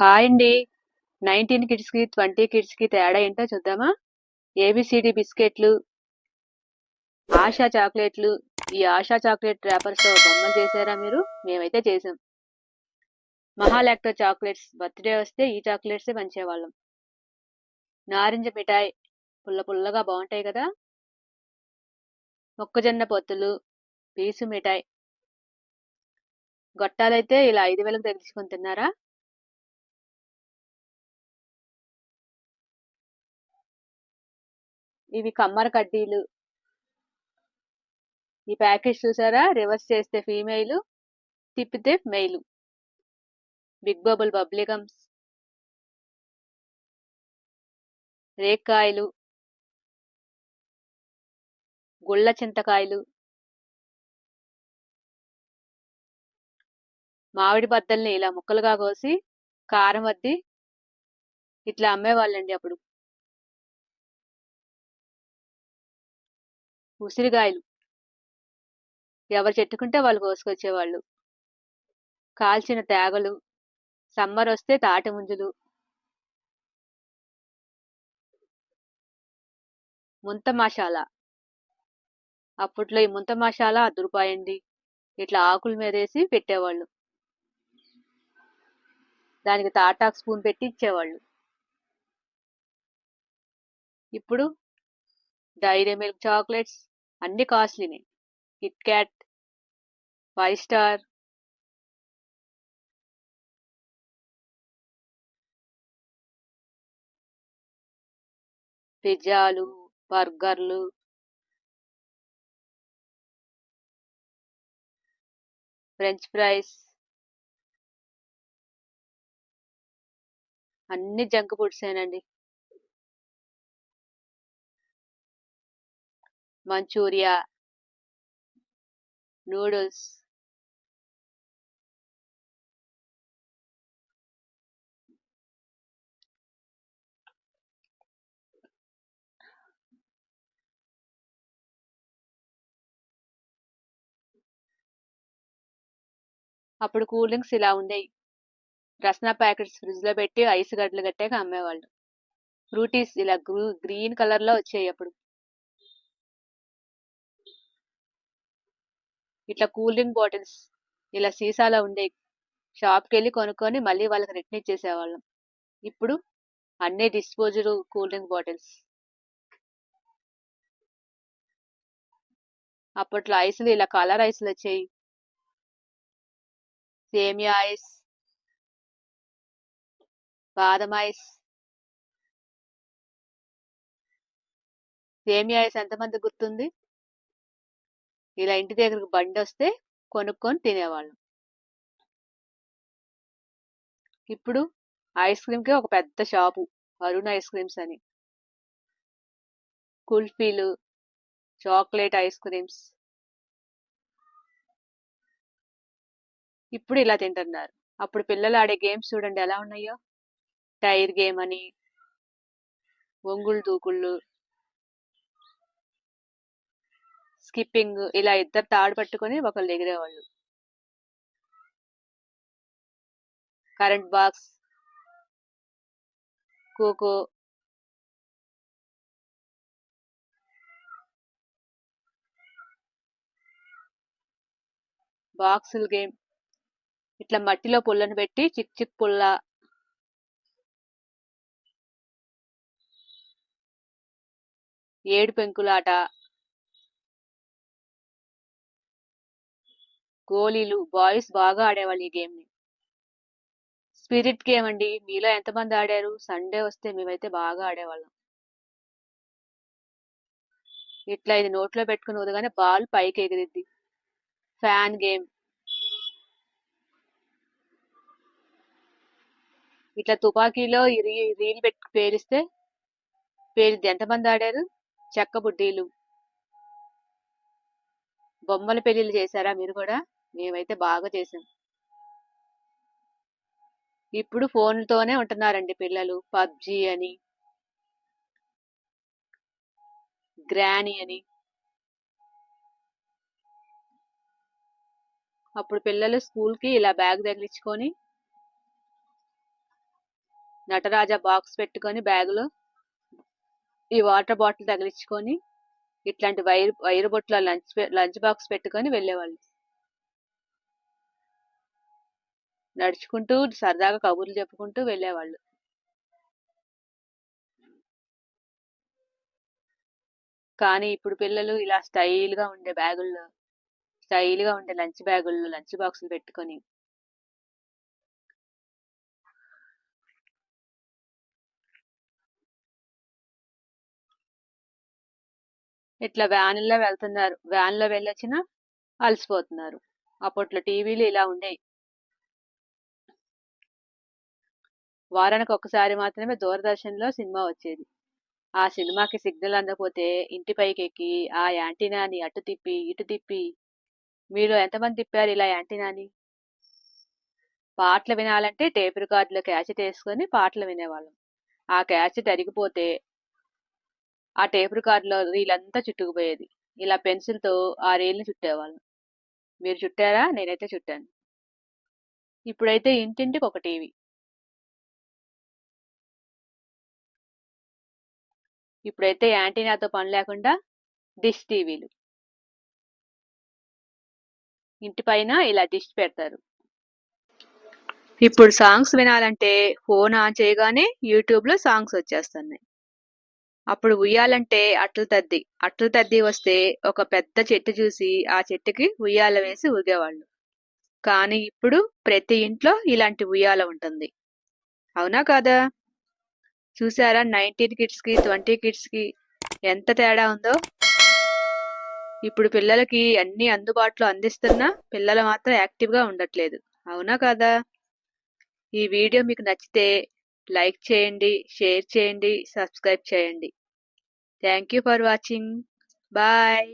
Hi అండి. Nineteen కిడ్స్కి twenty కిడ్స్కి తేడా ఏంటో చూద్దామా? ఏబిసిడి బిస్కెట్లు ఆశా చాక్లెట్లు ఈ ఆశా చాక్లెట్ ర్యాపర్స్తో బొమ్మలు చేశారా మీరు? మేమైతే చేసాం మహాలాక్టో చాక్లెట్స్ బర్త్డే వస్తే ఈ చాక్లెట్సే పంచేవాళ్ళం. నారింజ మిఠాయి పుల్ల పుల్లగా బాగుంటాయి కదా? మొక్కజొన్న పొత్తులు పీసు మిఠాయి. గొట్టాలైతే ఇలా ఐదు వేలకు తగిలించుకొని తిన్నారా? ఇవి కమ్మర కడ్డీలు. ఈ ప్యాకేజ్ చూసారా? రివర్స్ చేస్తే ఫీమేల్ తిప్పితే మెయిల్ బిగ్ బబుల్ బబ్లిగమ్స్. రేక్కాయలు. గుళ్ళ చింతకాయలు. మామిడి బద్దల్ని ఇలా ముక్కలుగా కోసి కారం వద్ది. ఇట్లా అమ్మేవాళ్ళండి అప్పుడు. ఉసిరిగాయలు. ఎవరు చెట్టుకుంటే వాళ్ళు కోసుకొచ్చేవాళ్ళు. కాల్చిన తేగలు సమ్మర్ వస్తే తాటి ముంజులు. ముంత మసాలా. అప్పట్లో ఈ ముంత మసాలా అర్ధ ఇట్లా ఆకుల మీద వేసి పెట్టేవాళ్ళు. దానికి తాటాకు స్పూన్ పెట్టి ఇచ్చేవాళ్ళు. ఇప్పుడు డైరీ మిల్క్ చాక్లెట్స్ అన్ని కాస్ట్లీనే. Kit Kat five star. పిజ్జాలు బర్గర్లు. French fries. అన్ని జంక్ ఫుడ్స్ ఏనండి మంచూరియా నూడిల్స్ అప్పుడు కూల్ డ్రింక్స్ ఇలా ఉండేవి రస్నా ప్యాకెట్స్ ఫ్రిడ్జ్లో పెట్టి ఐస్ గడ్డలు కట్టాక అమ్మేవాళ్ళు. ఫ్రూటీస్ ఇలా గ్రీన్ కలర్లో వచ్చాయి అప్పుడు. ఇట్లా కూల్ డ్రింక్ బాటిల్స్ ఇలా సీసాలో ఉండే షాప్కి వెళ్ళి కొనుక్కొని మళ్ళీ వాళ్ళకి రిటర్న్ ఇచ్చేసేవాళ్ళం. ఇప్పుడు అన్ని డిస్పోజల్ కూల్ డ్రింక్ బాటిల్స్. అప్పట్లో ఐస్లు ఇలా కలర్ ఐస్లు వచ్చాయి. సేమియా ఐస్. బాదం ఐస్. సేమియా ఐస్ ఎంతమంది గుర్తుంది? ఇలా ఇంటి దగ్గరకు బండి వస్తే కొనుక్కొని తినేవాళ్ళం. ఇప్పుడు ఐస్ క్రీమ్కి ఒక పెద్ద షాపు అరుణ్ ఐస్ క్రీమ్స్ అని. కుల్ఫీలు చాక్లెట్ ఐస్ క్రీమ్స్. ఇప్పుడు ఇలా తింటున్నారు. అప్పుడు పిల్లలు ఆడే గేమ్స్ చూడండి ఎలా ఉన్నాయో. టైర్ గేమ్ అని ఒంగుళ్ళు దూకుళ్ళు. స్కిప్పింగ్ ఇలా ఇద్దరు తాడు పట్టుకొని ఒకళ్ళు ఎగిరేవాళ్ళు. Current box. ఖోఖో. బాక్సుల గేమ్. ఇట్లా మట్టిలో పుల్లను పెట్టి చిక్ చిక్ పుల్ల. ఏడు పెంకులాట గోళీలు బాయ్స్ బాగా ఆడేవాళ్ళు ఈ గేమ్ని. స్పిరిట్ గేమ్ అండి. మీలో ఎంతమంది ఆడారు? సండే వస్తే మేమైతే బాగా ఆడేవాళ్ళం. ఇట్లా ఇది నోట్లో పెట్టుకుని వదగానే బాల్ పైకి ఎగిరిద్ది. Fan game. ఇట్లా తుపాకీలో రీల్ పెట్టి పేరిస్తే పేలిద్ది ఎంతమంది ఆడారు? చెక్క బుడ్డీలు. బొమ్మల పెళ్ళిళ్ళు చేశారా మీరు కూడా? మేమైతే బాగా చేసాం. ఇప్పుడు ఫోన్లతోనే ఉంటున్నారండి పిల్లలు. పబ్జి అని. గ్రానీ అని. అప్పుడు పిల్లలు స్కూల్కి ఇలా బ్యాగ్ తగిలించుకొని నటరాజ బాక్స్ పెట్టుకొని బ్యాగులో ఈ వాటర్ బాటిల్ తగిలించుకొని ఇట్లాంటి వైర్ వైర్ బొట్లో లంచ్ లంచ్ బాక్స్ పెట్టుకొని వెళ్ళేవాళ్ళు. నడుచుకుంటూ సరదాగా కబుర్లు చెప్పుకుంటూ వెళ్ళేవాళ్ళు. కానీ ఇప్పుడు పిల్లలు ఇలా స్టైల్గా ఉండే బ్యాగుల్లో స్టైల్గా ఉండే లంచ్ బ్యాగుల్లో లంచ్ బాక్సులు పెట్టుకొని ఇట్లా వ్యాన్లో వెళ్తున్నారు. వ్యాన్లో వెళ్ళొచ్చినా అలసిపోతున్నారు. అప్పట్లో టీవీలు ఇలా ఉండేవి వారానికి ఒకసారి మాత్రమే దూరదర్శన్లో సినిమా వచ్చేది. ఆ సినిమాకి సిగ్నల్ అందకపోతే ఇంటి పైకి ఎక్కి ఆ యాంటీనాని అటు తిప్పి ఇటు తిప్పి. మీరు ఎంతమంది తిప్పారు ఇలా యాంటీనాని పాటలు వినాలంటే టేప్ రికార్డులో క్యాసెట్ వేసుకొని పాటలు వినేవాళ్ళం. ఆ క్యాసెట్ అరిగిపోతే ఆ టేప్ రికార్డులో రీలంతా చుట్టుకుపోయేది. ఇలా పెన్సిల్తో ఆ రీల్ని చుట్టేవాళ్ళం. మీరు చుట్టారా? నేనైతే చుట్టాను. ఇప్పుడైతే ఇంటింటికి ఒక టీవీ. ఇప్పుడైతే యాంటీనాతో పని లేకుండా డిష్ టీవీలు. ఇంటి పైన ఇలా డిష్ పెడతారు. ఇప్పుడు సాంగ్స్ వినాలంటే ఫోన్ ఆన్ చేయగానే యూట్యూబ్లో సాంగ్స్ వచ్చేస్తున్నాయి. అప్పుడు ఉయ్యాలంటే అట్లు తద్ది. అట్ల తద్ది వస్తే ఒక పెద్ద చెట్టు చూసి ఆ చెట్టుకి ఉయ్యాల వేసి ఊగేవాళ్ళు. కానీ ఇప్పుడు ప్రతి ఇంట్లో ఇలాంటి ఉయ్యాల ఉంటుంది. అవునా కాదా? చూసారా? నైన్టీన్ కిడ్స్కి ట్వంటీ కిడ్స్కి ఎంత తేడా ఉందో? ఇప్పుడు పిల్లలకి అన్ని అందుబాటులో అందిస్తున్నా పిల్లలు మాత్రం యాక్టివ్గా ఉండట్లేదు. అవునా కదా? ఈ వీడియో మీకు నచ్చితే లైక్ చేయండి షేర్ చేయండి సబ్స్క్రైబ్ చేయండి. Thank you for watching. Bye.